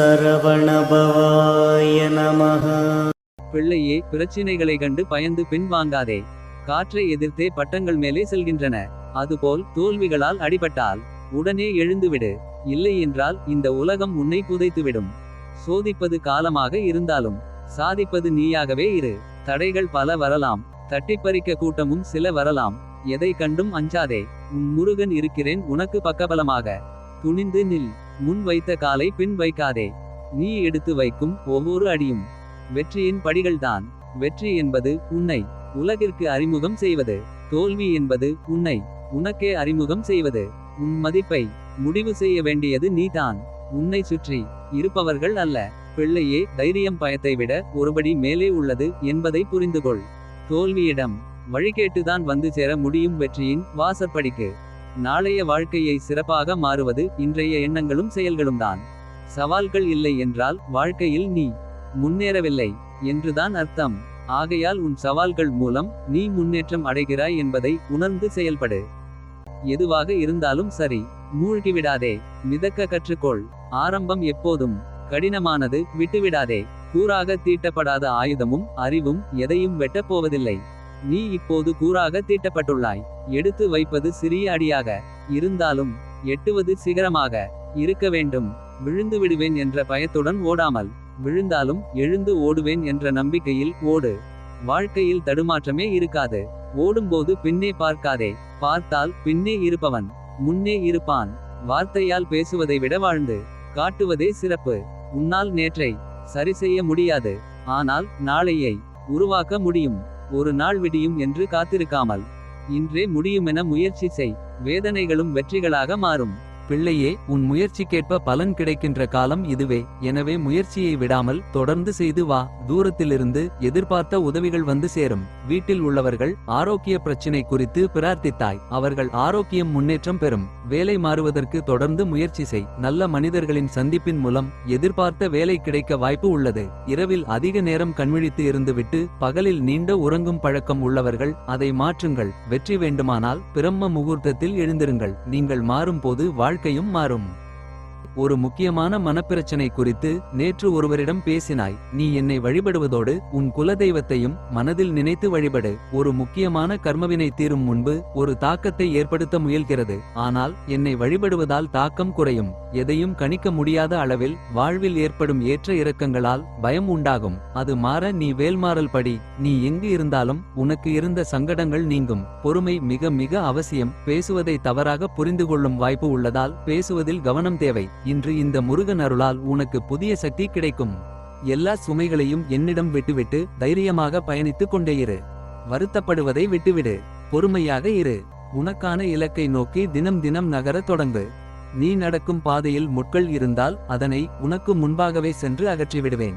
சரவணபவாய நமக பிள்ளையே பிரச்சினைகளை கண்டு பயந்து பின் வாங்காதே. காற்றை எதிர்த்தே பட்டங்கள் மேலே செல்கின்றன. அதுபோல் தோல்விகளால் அடிபட்டால் உடனே எழுந்துவிடு. இல்லையென்றால் இந்த உலகம் உன்னை புதைத்துவிடும். சோதிப்பது காலமாக இருந்தாலும் சாதிப்பது நீயாகவே இரு. தடைகள் பல வரலாம். தட்டிப்பறிக்க கூட்டமும் சில வரலாம். எதை கண்டும் அஞ்சாதே. உன் முருகன் இருக்கிறேன் உனக்கு பக்கபலமாக. துணிந்து நில். முன் வைத்த காலை பின் வைக்காதே. நீ எடுத்து வைக்கும் ஒவ்வொரு அடியும் வெற்றியின் படிகள்தான். வெற்றி என்பது உன்னை உலகிற்கு அறிமுகம் செய்வது. தோல்வி என்பது உன்னை உனக்கே அறிமுகம் செய்வது. உன் மதிப்பை முடிவு செய்ய வேண்டியது நீதான். உன்னை சுற்றி இருப்பவர்கள் அல்ல. பிள்ளையே தைரியம் பயத்தை விட ஒருபடி மேலே உள்ளது என்பதை புரிந்துகொள். தோல்வியிடம் வழிகேட்டுதான் வந்து சேர முடியும் வெற்றியின் வாசற்படிக்கு. நாளைய வாழ்க்கையை சிறப்பாக மாறுவது இன்றைய எண்ணங்களும் செயல்களும் தான் சவால்கள் இல்லை என்றால் வாழ்க்கையில் நீ முன்னேறவில்லை என்றுதான் அர்த்தம். ஆகையால் உன் சவால்கள் மூலம் நீ முன்னேற்றம் அடைகிறாய் என்பதை உணர்ந்து செயல்படு. எதுவாக இருந்தாலும் சரி மூழ்கிவிடாதே மிதக்க கற்றுக்கொள். ஆரம்பம் எப்போதும் கடினமானது விட்டுவிடாதே. கூறாக தீட்டப்படாத ஆயுதமும் அறிவும் எதையும் வெட்டப் போவதில்லை. நீ இப்போது கூறாக தீட்டப்பட்டுள்ளாய். எடுத்து வைப்பது சிறிய அடியாக. இருந்தாலும் எட்டுவது சிகரமாக. இருக்க வேண்டும். விழுந்து விடுவேன் என்ற பயத்துடன் ஓடாமல். விழுந்தாலும் எழுந்து ஓடுவேன் என்ற நம்பிக்கையில் ஓடு. வாழ்க்கையில் தடுமாற்றமே இருக்காது. ஓடும்போது பின்னே பார்க்காதே. பார்த்தால் பின்னே இருப்பவன். முன்னே இருப்பான். வார்த்தையால் பேசுவதை விட வாழ்ந்து. காட்டுவதே சிறப்பு. உன்னால் நேற்றை சரி செய்ய முடியாது. ஆனால் நாளையை உருவாக்க முடியும். ஒரு நாள் விடியும் என்று காத்திருக்காமல் இன்றே முடியுமென முயற்சி செய் வேதனைகளும் வெற்றிகளாக மாறும். பிள்ளையே உன் முயற்சிக்கேற்ப பலன் கிடைக்கின்ற காலம் இதுவே. எனவே முயற்சியை விடாமல் தொடர்ந்து செய்து வா. தூரத்திலிருந்து எதிர்பார்த்த உதவிகள் வந்து சேரும். வீட்டில் உள்ளவர்கள் ஆரோக்கிய பிரச்சினை குறித்து பிரார்த்தித்தாய். அவர்கள் ஆரோக்கியம் முன்னேற்றம் பெறும். வேலை மாறுவதற்கு தொடர்ந்து முயற்சி செய். நல்ல மனிதர்களின் சந்திப்பின் மூலம் எதிர்பார்த்த வேலை கிடைக்க வாய்ப்பு உள்ளது. இரவில் அதிக நேரம் கண்விழித்து இருந்துவிட்டு பகலில் நீண்ட உறங்கும் பழக்கம் உள்ளவர்கள் அதை மாற்றுங்கள். வெற்றி வேண்டுமானால் பிரம்ம முகூர்த்தத்தில் எழுந்திருங்கள். நீங்கள் மாறும் போது வாழ்க்கை வாழ்க்கையும் மாறும். ஒரு முக்கியமான மனப்பிரச்சனை குறித்து நேற்று ஒருவரிடம் பேசினாய். நீ என்னை வழிபடுவதோடு உன் குலதெய்வத்தையும் மனதில் நினைத்து வழிபடு. ஒரு முக்கியமான கர்மவினை தீரும் முன்பு ஒரு தாக்கத்தை ஏற்படுத்த முயல்கிறது. ஆனால் என்னை வழிபடுவதால் தாக்கம் குறையும். எதையும் கணிக்க முடியாத அளவில் வாழ்வில் ஏற்படும் ஏற்ற இறக்கங்களால் பயம் உண்டாகும். அது மாற நீ வேல்மாறல் படி. நீ எங்கு இருந்தாலும் உனக்கு இருந்த சங்கடங்கள் நீங்கும். பொறுமை மிக மிக அவசியம். பேசுவதை தவறாக புரிந்து கொள்ளும் வாய்ப்பு உள்ளதால் பேசுவதில் கவனம் தேவை. இன்று இந்த முருகன் அருளால் உனக்கு புதிய சக்தி கிடைக்கும். எல்லா சுமைகளையும் என்னிடம் விட்டுவிட்டு தைரியமாக பயணித்துக் கொண்டே இரு. வருத்தப்படுவதை விட்டுவிடு. பொறுமையாக இரு. உனக்கான இலக்கை நோக்கி தினம் தினம் நகரத் தொடங்கு. நீ நடக்கும் பாதையில் முட்கள் இருந்தால் அதனை உனக்கு முன்பாகவே சென்று அகற்றிவிடுவேன்.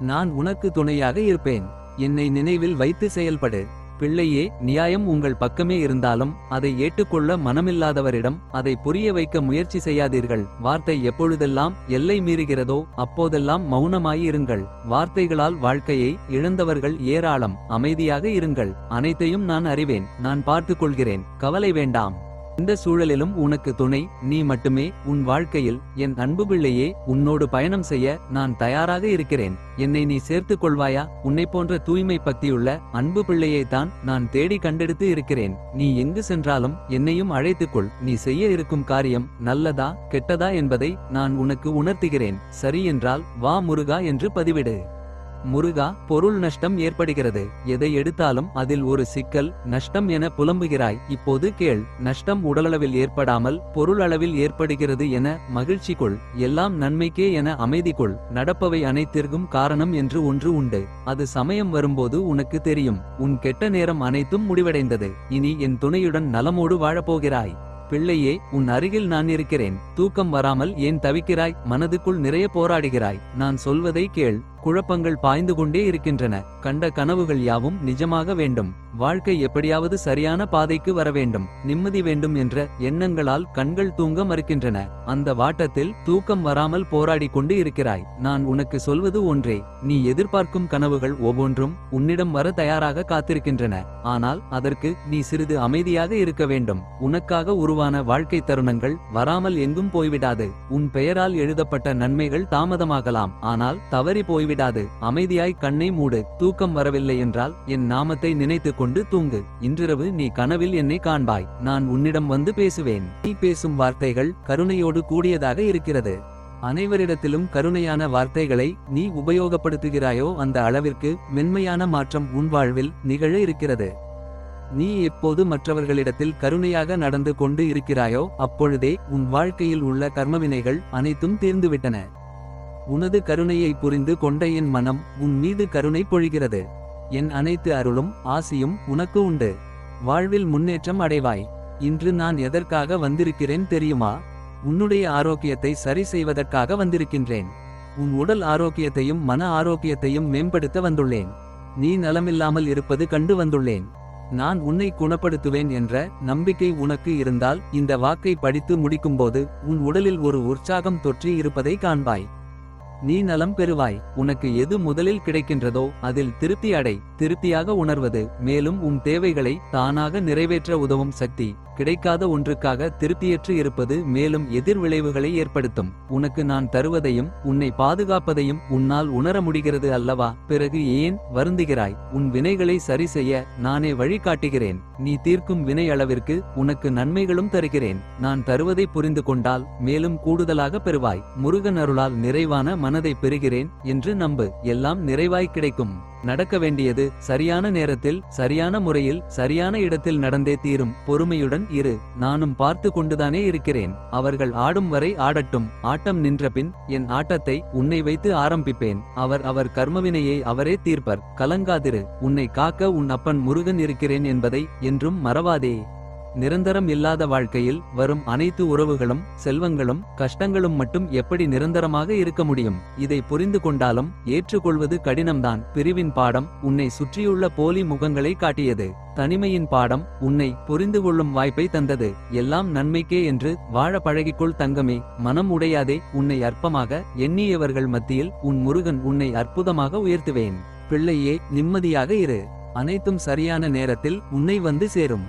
நான் உனக்கு துணையாக இருப்பேன். என்னை நினைவில் வைத்து செயல்படு. பிள்ளையே நியாயம் உங்கள் பக்கமே இருந்தாலும் அதை ஏற்றுக்கொள்ள மனமில்லாதவரிடம் அதை புரிய வைக்க முயற்சி செய்யாதீர்கள். வார்த்தை எப்பொழுதெல்லாம் எல்லை மீறுகிறதோ அப்போதெல்லாம் மௌனமாயிருங்கள். வார்த்தைகளால் வாழ்க்கையை இழந்தவர்கள் ஏராளம் அமைதியாக இருங்கள். அனைத்தையும் நான் அறிவேன் நான் பார்த்துக் கொள்கிறேன் கவலை வேண்டாம். எந்த சூழலிலும் உனக்கு துணை நீ மட்டுமே உன் வாழ்க்கையில் என் அன்பு பிள்ளையே உன்னோடு பயணம் செய்ய நான் தயாராக இருக்கிறேன். என்னை நீ சேர்த்துக் கொள்வாயா? உன்னை போன்ற தூய்மை பக்தியுள்ள அன்பு பிள்ளையை தான் நான் தேடி கண்டெடுத்து இருக்கிறேன். நீ எங்கு சென்றாலும் என்னையும் அழைத்துக்கொள் நீ செய்ய இருக்கும் காரியம் நல்லதா கெட்டதா என்பதை நான் உனக்கு உணர்த்துகிறேன். சரி என்றால் வா முருகா என்று பதிவிடு. முருகா பொருள் நஷ்டம் ஏற்படுகிறது. எதை எடுத்தாலும் அதில் ஒரு சிக்கல் நஷ்டம் என புலம்புகிறாய். இப்போது கேள் நஷ்டம் உடலளவில் ஏற்படாமல் பொருள் அளவில் ஏற்படுகிறது என மகிழ்ச்சி கொள். எல்லாம் நன்மைக்கே என அமைதி கொள். நடப்பவை அனைத்திற்கும் காரணம் என்று ஒன்று உண்டு. அது சமயம் வரும்போது உனக்கு தெரியும். உன் கெட்ட நேரம் அனைத்தும் முடிவடைந்தது. இனி என் துணையுடன் நலமோடு வாழப்போகிறாய். பிள்ளையே உன் அருகில் நான் இருக்கிறேன். தூக்கம் வராமல் ஏன் தவிக்கிறாய்? மனதுக்குள் நிறைய போராடுகிறாய். நான் சொல்வதை கேள் குழப்பங்கள் பாய்ந்து கொண்டே இருக்கின்றன. கண்ட கனவுகள் யாவும் நிஜமாக வேண்டும். வாழ்க்கை எப்படியாவது சரியான பாதைக்கு வர வேண்டும். நிம்மதி வேண்டும் என்ற எண்ணங்களால் கண்கள் தூங்க மறுக்கின்றன. அந்த வாட்டத்தில் தூக்கம் வராமல் போராடிக் கொண்டு இருக்கிறாய். நான் உனக்கு சொல்வது ஒன்றே. நீ எதிர்பார்க்கும் கனவுகள் ஒவ்வொன்றும் உன்னிடம் வர தயாராக காத்திருக்கின்றன. ஆனால் அதற்கு நீ சிறிது அமைதியாக இருக்க வேண்டும். உனக்காக உருவான வாழ்க்கை தருணங்கள் வராமல் எங்கும் போய்விடாது. உன் பெயரால் எழுதப்பட்ட நன்மைகள் தாமதமாகலாம். ஆனால் தவறி விடாது. அமைதியாய் கண்ணை மூடு. தூக்கம் வரவில்லை என்றால் என் நாமத்தை நினைத்துக் கொண்டு தூங்கு. இன்றிரவு நீ கனவில் என்னை காண்பாய். நான் உன்னிடம் வந்து பேசுவேன். நீ பேசும் வார்த்தைகள் கருணையோடு கூடியதாக இருக்கிறது. அனைவரிடத்திலும் கருணையான வார்த்தைகளை நீ உபயோகப்படுத்துகிறாயோ அந்த அளவிற்கு மென்மையான மாற்றம் உன் வாழ்வில் நிகழ இருக்கிறது. நீ எப்போது மற்றவர்களிடத்தில் கருணையாக நடந்து கொண்டு இருக்கிறாயோ அப்பொழுதே உன் வாழ்க்கையில் உள்ள கர்மவினைகள் அனைத்தும் தீர்ந்துவிட்டன. உனது கருணையை புரிந்து கொண்ட என் மனம் உன் மீது கருணை பொழிகிறது. என் அனைத்து அருளும் ஆசியும் உனக்கு உண்டு. வாழ்வில் முன்னேற்றம் அடைவாய். இன்று நான் எதற்காக வந்திருக்கிறேன் தெரியுமா? உன்னுடைய ஆரோக்கியத்தை சரி செய்வதற்காக வந்திருக்கின்றேன். உன் உடல் ஆரோக்கியத்தையும் மன ஆரோக்கியத்தையும் மேம்படுத்த வந்துள்ளேன். நீ நலமில்லாமல் இருப்பது கண்டு வந்துள்ளேன். நான் உன்னை குணப்படுத்துவேன் என்ற நம்பிக்கை உனக்கு இருந்தால் இந்த வாக்கை படித்து முடிக்கும்போது உன் உடலில் ஒரு உற்சாகம் தொற்றி இருப்பதை காண்பாய். நீ நலம் பெறுவாய். உனக்கு எது முதலில் கிடைக்கின்றதோ அதில் திருப்தி அடை. திருப்தியாக உணர்வது மேலும் உன் தேவைகளை தானாக நிறைவேற்ற உதவும் சக்தி. கிடைக்காத ஒன்றுக்காக திருப்தியற்று இருப்பது மேலும் எதிர் விளைவுகளை ஏற்படுத்தும். உனக்கு நான் தருவதையும் உன்னை பாதுகாப்பதையும் உன்னால் உணர முடிகிறது அல்லவா? பிறகு ஏன் வருந்துகிறாய்? உன் வினைகளை சரி செய்ய நானே வழிகாட்டுகிறேன். நீ தீர்க்கும் வினை அளவிற்கு உனக்கு நன்மைகளும் தருகிறேன். நான் தருவதை புரிந்து கொண்டால் மேலும் கூடுதலாக பெறுவாய். முருகன் அருளால் நிறைவான மனதை பெறுகிறேன் என்று நம்பு. எல்லாம் நிறைவாய் கிடைக்கும். நடக்க வேண்டியது சரியான நேரத்தில் சரியான முறையில் சரியான இடத்தில் நடந்தே தீரும். பொறுமையுடன் இரு. நானும் பார்த்து கொண்டுதானே இருக்கிறேன். அவர்கள் ஆடும் வரை ஆடட்டும். ஆட்டம் நின்றபின் என் ஆட்டத்தை உன்னை வைத்து ஆரம்பிப்பேன். அவர் அவர் கர்மவினையை அவரே தீர்ப்பர். கலங்காதிரு. உன்னை காக்க உன் அப்பன் முருகன் இருக்கிறேன் என்பதை என்றும் மறவாதே. நிரந்தரம் இல்லாத வாழ்க்கையில் வரும் அனைத்து உறவுகளும் செல்வங்களும் கஷ்டங்களும் மட்டும் எப்படி நிரந்தரமாக இருக்க முடியும்? இதை புரிந்து கொண்டாலும் ஏற்றுக்கொள்வது கடினம்தான். பிரிவின் பாடம் உன்னை சுற்றியுள்ள போலி முகங்களை காட்டியது. தனிமையின் பாடம் உன்னை புரிந்து கொள்ளும் வாய்ப்பை தந்தது. எல்லாம் நன்மைக்கே என்று வாழ பழகிக்கொள் தங்கமே. மனம் உடையாதே உன்னை அற்பமாக எண்ணியவர்கள் மத்தியில் உன் முருகன் உன்னை அற்புதமாக உயர்த்துவேன். பிள்ளையே நிம்மதியாக இரு. அனைத்தும் சரியான நேரத்தில் உன்னை வந்து சேரும்.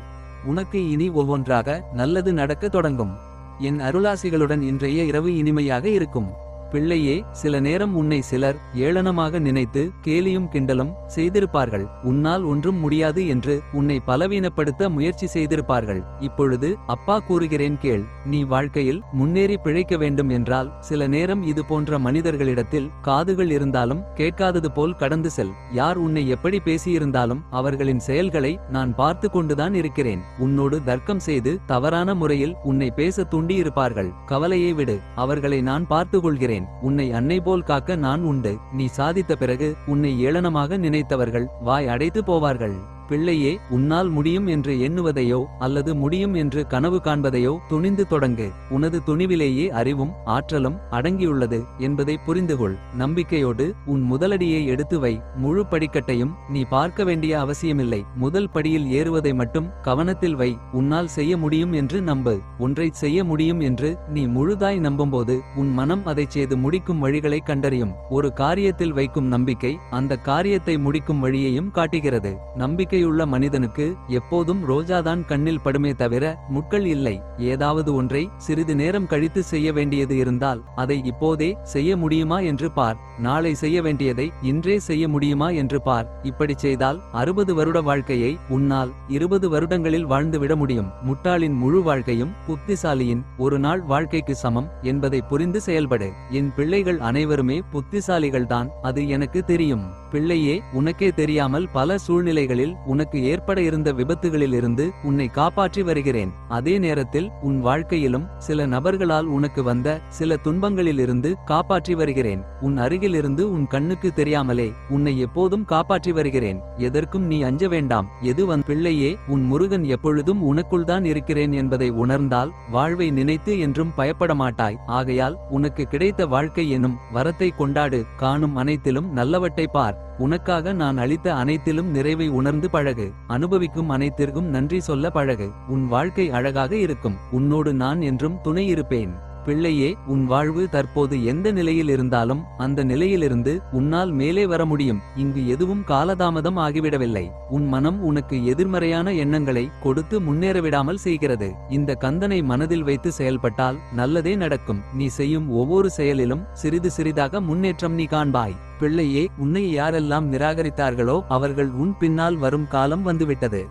உனக்கு இனி ஒவ்வொன்றாக நல்லது நடக்க தொடங்கும். என் அருளாசிகளுடன் இன்றைய இரவு இனிமையாக இருக்கும். பிள்ளையே சில நேரம் உன்னை சிலர் ஏளனமாக நினைத்து கேலியும் கிண்டலும் செய்திருப்பார்கள். உன்னால் ஒன்றும் முடியாது என்று உன்னை பலவீனப்படுத்த முயற்சி செய்திருப்பார்கள். இப்பொழுது அப்பா கூறுகிறேன் கேள் நீ வாழ்க்கையில் முன்னேறி பிழைக்க வேண்டும் என்றால் சில நேரம் இது போன்ற மனிதர்களிடத்தில் காதுகள் இருந்தாலும் கேட்காதது போல் கடந்து செல். யார் உன்னை எப்படி பேசியிருந்தாலும் அவர்களின் செயல்களை நான் பார்த்து கொண்டுதான் இருக்கிறேன். உன்னோடு தர்க்கம் செய்து தவறான முறையில் உன்னை பேச தூண்டியிருப்பார்கள். கவலையை விடு அவர்களை நான் பார்த்து கொள்கிறேன் உன்னை அன்னை போல் காக்க நான் உண்டு. நீ சாதித்த பிறகு உன்னை ஏளனமாக நினைத்தவர்கள் வாய் அடைத்து போவார்கள். பிள்ளையே உன்னால் முடியும் என்று எண்ணுவதையோ அல்லது முடியும் என்று கனவு காண்பதையோ துணிந்து தொடங்கு. உனது துணிவிலேயே அறிவும் ஆற்றலும் அடங்கியுள்ளது என்பதை புரிந்துகொள். நம்பிக்கையோடு உன் முதலடியை எடுத்து வை. முழு படிக்கட்டையும் நீ பார்க்க வேண்டிய அவசியமில்லை. முதல் படியில் ஏறுவதை மட்டும் கவனத்தில் வை. உன்னால் செய்ய முடியும் என்று நம்பு. ஒன்றை செய்ய முடியும் என்று நீ முழுதாய் நம்பும்போது உன் மனம் அதை செய்து முடிக்கும் வழிகளை கண்டறியும். ஒரு காரியத்தில் வைக்கும் நம்பிக்கை அந்த காரியத்தை முடிக்கும் வழியையும் காட்டுகிறது. நம்பிக்கை நம்பிக்கையுள்ள மனிதனுக்கு எப்போதும் ரோஜாதான் கண்ணில் படுமே தவிர முட்கள் இல்லை. ஏதாவது ஒன்றை சிறிது நேரம் கழித்து செய்ய வேண்டியது இருந்தால் அதை இப்போதே செய்ய முடியுமா என்று பார். நாளை செய்ய வேண்டியதை இன்றே செய்ய முடியுமா என்று பார். இப்படி செய்தால் அறுபது வருட வாழ்க்கையை உன்னால் இருபது வருடங்களில் வாழ்ந்துவிட முடியும். முட்டாளின் முழு வாழ்க்கையும் புத்திசாலியின் ஒரு நாள் வாழ்க்கைக்கு சமம் என்பதை புரிந்து செயல்படு. என் பிள்ளைகள் அனைவருமே புத்திசாலிகள்தான் அது எனக்கு தெரியும். பிள்ளையே உனக்கே தெரியாமல் பல சூழ்நிலைகளில் உனக்கு ஏற்பட இருந்த விபத்துகளிலிருந்து உன்னை காப்பாற்றி வருகிறேன். அதே நேரத்தில் உன் வாழ்க்கையிலும் சில நபர்களால் உனக்கு வந்த சில துன்பங்களிலிருந்து காப்பாற்றி வருகிறேன். உன் அருகிலிருந்து உன் கண்ணுக்கு தெரியாமலே உன்னை எப்போதும் காப்பாற்றி வருகிறேன். எதற்கும் நீ அஞ்ச வேண்டாம். எது வந் பிள்ளையே உன் முருகன் எப்பொழுதும் உனக்குள்தான் இருக்கிறேன் என்பதை உணர்ந்தால் வாழ்வை நினைத்து என்றும் பயப்பட மாட்டாய் ஆகையால் உனக்கு கிடைத்த வாழ்க்கை எனும் வரத்தை கொண்டாடு. காணும் அனைத்திலும் நல்லவற்றை பார். உனக்காக நான் அளித்த அனைத்திலும் நிறைவை உணர்ந்து பழகு. அனுபவிக்கும் அனைத்திற்கும் நன்றி சொல்ல பழகு. உன் வாழ்க்கை அழகாக இருக்கும். உன்னோடு நான் என்றும் துணை இருப்பேன். பிள்ளையே உன் வாழ்வு தற்போது எந்த நிலையில் இருந்தாலும் அந்த நிலையிலிருந்து உன்னால் மேலே வர முடியும். இங்கு எதுவும் காலதாமதம் ஆகிவிடவில்லை. உன் மனம் உனக்கு எதிர்மறையான எண்ணங்களை கொடுத்து முன்னேற விடாமல் செய்கிறது. இந்த கந்தனை மனதில் வைத்து செயல்பட்டால் நல்லதே நடக்கும். நீ செய்யும் ஒவ்வொரு செயலிலும் சிறிது சிறிதாக முன்னேற்றம் நீ காண்பாய். பிள்ளையே உன்னை யாரெல்லாம் நிராகரித்தார்களோ அவர்கள் உன் பின்னால் வரும் காலம் வந்துவிட்டது.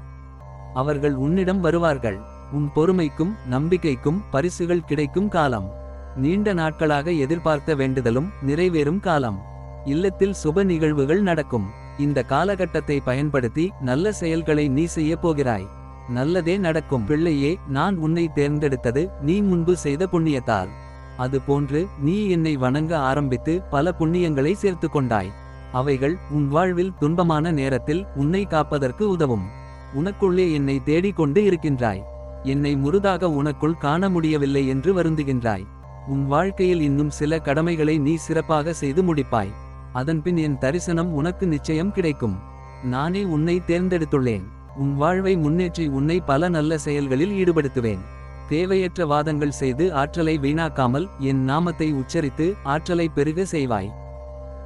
அவர்கள் உன்னிடம் வருவார்கள். உன் பொறுமைக்கும் நம்பிக்கைக்கும் பரிசுகள் கிடைக்கும் காலம். நீண்ட நாட்களாக எதிர்பார்த்த வேண்டுதலும் நிறைவேறும் காலம். இல்லத்தில் சுப நிகழ்வுகள் நடக்கும். இந்த காலகட்டத்தை பயன்படுத்தி நல்ல செயல்களை நீ செய்யப் போகிறாய். நல்லதே நடக்கும். பிள்ளையே நான் உன்னை தேர்ந்தெடுத்தது நீ முன்பு செய்த புண்ணியத்தால். அதுபோன்று நீ என்னை வணங்க ஆரம்பித்து பல புண்ணியங்களை சேர்த்து கொண்டாய். அவைகள் உன் வாழ்வில் துன்பமான நேரத்தில் உன்னை காப்பதற்கு உதவும். உனக்குள்ளே என்னை தேடிக்கொண்டு இருக்கின்றாய். என்னை முருதாக உனக்குள் காண முடியவில்லை என்று வருந்துகின்றாய். உன் வாழ்க்கையில் இன்னும் சில கடமைகளை நீ சிறப்பாக செய்து முடிப்பாய். அதன்பின் என் தரிசனம் உனக்கு நிச்சயம் கிடைக்கும். நானே உன்னை தேர்ந்தெடுத்துள்ளேன். உன் வாழ்வை முன்னேற்றி உன்னை பல நல்ல செயல்களில் ஈடுபடுத்துவேன். தேவையற்ற வாதங்கள் செய்து ஆற்றலை வீணாக்காமல் என் நாமத்தை உச்சரித்து ஆற்றலை பெருக செய்வாய்.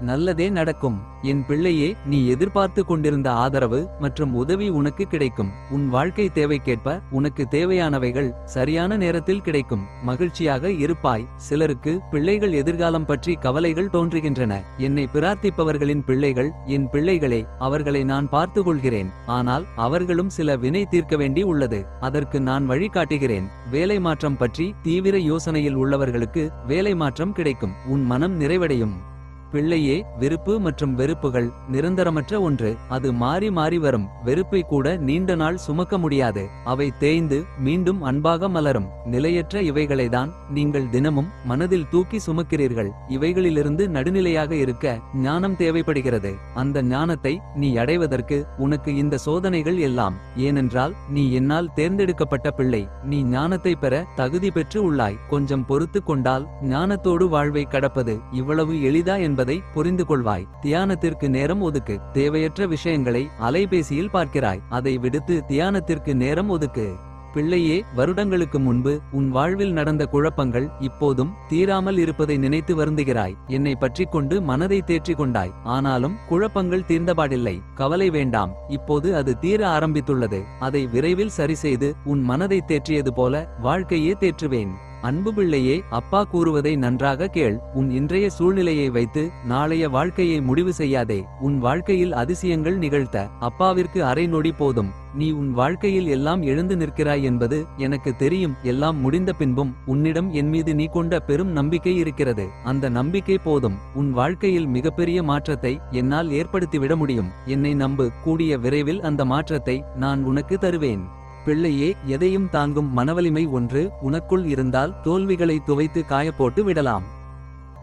நல்லதே நடக்கும். என் பிள்ளையே நீ எதிர்பார்த்து கொண்டிருந்த ஆதரவு மற்றும் உதவி உனக்கு கிடைக்கும். உன் வாழ்க்கை தேவைக்கேற்ப உனக்கு தேவையானவைகள் சரியான நேரத்தில் கிடைக்கும். மகிழ்ச்சியாக இருப்பாய். சிலருக்கு பிள்ளைகள் எதிர்காலம் பற்றி கவலைகள் தோன்றுகின்றன. என்னை பிரார்த்திப்பவர்களின் பிள்ளைகள் என் பிள்ளைகளே அவர்களை நான் பார்த்து கொள்கிறேன் ஆனால் அவர்களும் சில வினை தீர்க்க வேண்டி உள்ளது. அதற்கு நான் வழிகாட்டுகிறேன். வேலை மாற்றம் பற்றி தீவிர யோசனையில் உள்ளவர்களுக்கு வேலை மாற்றம் கிடைக்கும். உன் மனம் நிறைவடையும். பிள்ளையே விருப்பு மற்றும் வெறுப்புகள் நிரந்தரமற்ற ஒன்று. அது மாறி மாறி வரும். வெறுப்பை கூட நீண்ட நாள் சுமக்க முடியாது. அவை தேய்ந்து மீண்டும் அன்பாக மலரும். நிலையற்ற இவைகளைதான் நீங்கள் தினமும் மனதில் தூக்கி சுமக்கிறீர்கள். இவைகளிலிருந்து நடுநிலையாக இருக்க ஞானம் தேவைப்படுகிறது. அந்த ஞானத்தை நீ அடைவதற்கு உனக்கு இந்த சோதனைகள் எல்லாம். ஏனென்றால் நீ என்னால் தேர்ந்தெடுக்கப்பட்ட பிள்ளை. நீ ஞானத்தை பெற தகுதி பெற்று உள்ளாய். கொஞ்சம் பொறுத்து கொண்டால் ஞானத்தோடு வாழ்வை கடப்பது இவ்வளவு எளிதா என்பதை புரிந்து கொள்வாய் தியானத்திற்கு நேரம் ஒதுக்கு. தேவையற்ற விஷயங்களை அலைபேசியில் பார்க்கிறாய். அதை விடுத்து தியானத்திற்கு நேரம் ஒதுக்கு. பிள்ளையே வருடங்களுக்கு முன்பு உன் வாழ்வில் நடந்த குழப்பங்கள் இப்போதும் தீராமல் இருப்பதை நினைத்து வருந்துகிறாய். என்னை பற்றி கொண்டு மனதை தேற்றிக் கொண்டாய். ஆனாலும் குழப்பங்கள் தீர்ந்தபாடில்லை. கவலை வேண்டாம். இப்போது அது தீர ஆரம்பித்துள்ளது. அதை விரைவில் சரிசெய்து உன் மனதை தேற்றியது போல வாழ்க்கையே தேற்றுவேன். அன்பு பிள்ளையே அப்பா கூறுவதை நன்றாக கேள். உன் இன்றைய சூழ்நிலையை வைத்து நாளைய வாழ்க்கையை முடிவு செய்யாதே. உன் வாழ்க்கையில் அதிசயங்கள் நிகழ்த்த அப்பாவிற்கு அரை நொடி போதும். நீ உன் வாழ்க்கையில் எல்லாம் எழுந்து நிற்கிறாய் என்பது எனக்கு தெரியும். எல்லாம் முடிந்த பின்பும் உன்னிடம் என் மீது நீ கொண்ட பெரும் நம்பிக்கை இருக்கிறது. அந்த நம்பிக்கை போதும். உன் வாழ்க்கையில் மிகப்பெரிய மாற்றத்தை என்னால் ஏற்படுத்திவிட முடியும். என்னை நம்பு. கூடிய விரைவில் அந்த மாற்றத்தை நான் உனக்கு தருவேன். பிள்ளையே எதையும் தாங்கும் மனவலிமை ஒன்று உனக்குள் இருந்தால் தோல்விகளை துவைத்து காயப்போட்டு விடலாம்.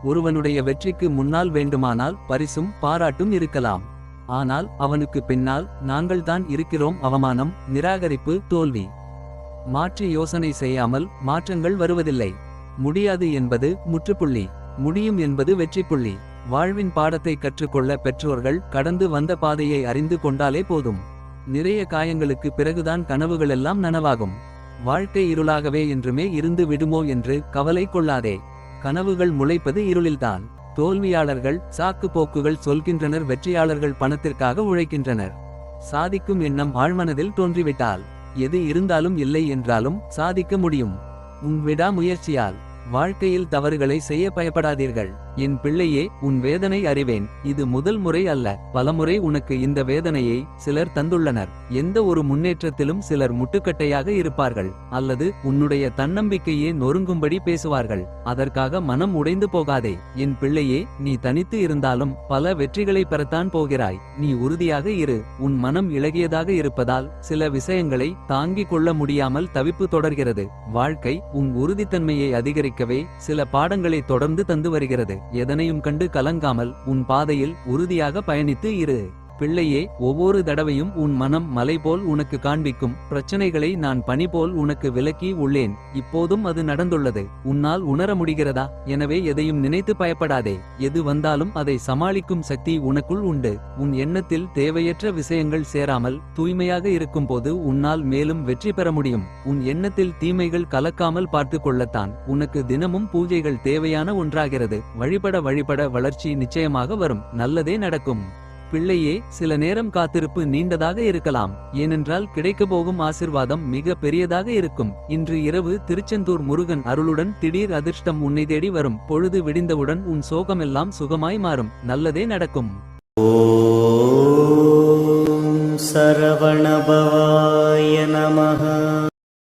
ஒருவனுடைய வெற்றிக்கு முன்னால் வேண்டுமானால் பரிசும் பாராட்டும் இருக்கலாம். ஆனால் அவனுக்கு பின்னால் நாங்கள்தான் இருக்கிறோம் அவமானம் நிராகரிப்பு தோல்வி. மாற்றி யோசனை செய்யாமல் மாற்றங்கள் வருவதில்லை. முடியாது என்பது முற்றுப்புள்ளி முடியும் என்பது வெற்றிப்புள்ளி. வாழ்வின் பாடத்தை கற்றுக்கொள்ள பெற்றோர்கள் கடந்து வந்த பாதையை அறிந்து கொண்டாலே போதும். நிறைய காயங்களுக்கு பிறகுதான் கனவுகளெல்லாம் நனவாகும். வாழ்க்கை இருளாகவே என்றுமே இருந்து விடுமோ என்று கவலை கொள்ளாதே. கனவுகள் முளைப்பது இருளில்தான். தோல்வியாளர்கள் சாக்கு போக்குகள் சொல்கின்றனர் வெற்றியாளர்கள் பணத்திற்காக உழைக்கின்றனர். சாதிக்கும் எண்ணம் ஆழ்மனதில் தோன்றிவிட்டால் எது இருந்தாலும் இல்லை என்றாலும் சாதிக்க முடியும். உன் விடாமுயற்சியால் வாழ்க்கையில் தவறுகளை செய்ய பயப்படாதீர்கள். என் பிள்ளையே உன் வேதனை அறிவேன். இது முதல் முறை அல்ல. பலமுறை உனக்கு இந்த வேதனையை சிலர் தந்துள்ளனர். எந்த ஒரு முன்னேற்றத்திலும் சிலர் முட்டுக்கட்டையாக இருப்பார்கள். அல்லது உன்னுடைய தன்னம்பிக்கையே நொறுங்கும்படி பேசுவார்கள். அதற்காக மனம் உடைந்து போகாதே. என் பிள்ளையே நீ தனித்து இருந்தாலும் பல வெற்றிகளை பெறத்தான் போகிறாய். நீ உறுதியாக இரு. உன் மனம் இலகியதாக இருப்பதால் சில விஷயங்களை தாங்கிக் கொள்ள முடியாமல் தவிப்பு தொடர்கிறது. வாழ்க்கை உன் உறுதித்தன்மையை அதிகரிக்கவே சில பாடங்களை தொடர்ந்து தந்து வருகிறது. எதனையும் கண்டு கலங்காமல் உன் பாதையில் உறுதியாக பயணித்து இரு. பிள்ளையே ஒவ்வொரு தடவையும் உன் மனம் மலை போல் உனக்கு காண்பிக்கும். பிரச்சனைகளை நான் பணி போல் உனக்கு விலக்கி உள்ளேன். இப்போதும் அது நடந்துள்ளது. உன்னால் உணர முடிகிறதா? எனவே எதையும் நினைத்து பயப்படாதே. எது வந்தாலும் அதை சமாளிக்கும் சக்தி உனக்குள் உண்டு. உன் எண்ணத்தில் தேவையற்ற விஷயங்கள் சேராமல் தூய்மையாக இருக்கும்போது உன்னால் மேலும் வெற்றி பெற முடியும். உன் எண்ணத்தில் தீமைகள் கலக்காமல் பார்த்து கொள்ளத்தான். உனக்கு தினமும் பூஜைகள் தேவையான ஒன்றாகிறது. வழிபட வழிபட வளர்ச்சி நிச்சயமாக வரும். நல்லதே நடக்கும். பிள்ளையே சில நேரம் காத்திருப்பு நீண்டதாக இருக்கலாம். ஏனென்றால் கிடைக்க போகும் ஆசிர்வாதம் மிக பெரியதாக இருக்கும். இன்று இரவு திருச்செந்தூர் முருகன் அருளுடன் திடீர் அதிர்ஷ்டம் உன்னை தேடி வரும். பொழுது விடிந்தவுடன் உன் சோகமெல்லாம் சுகமாய் மாறும். நல்லதே நடக்கும். சரவணபவாய நமக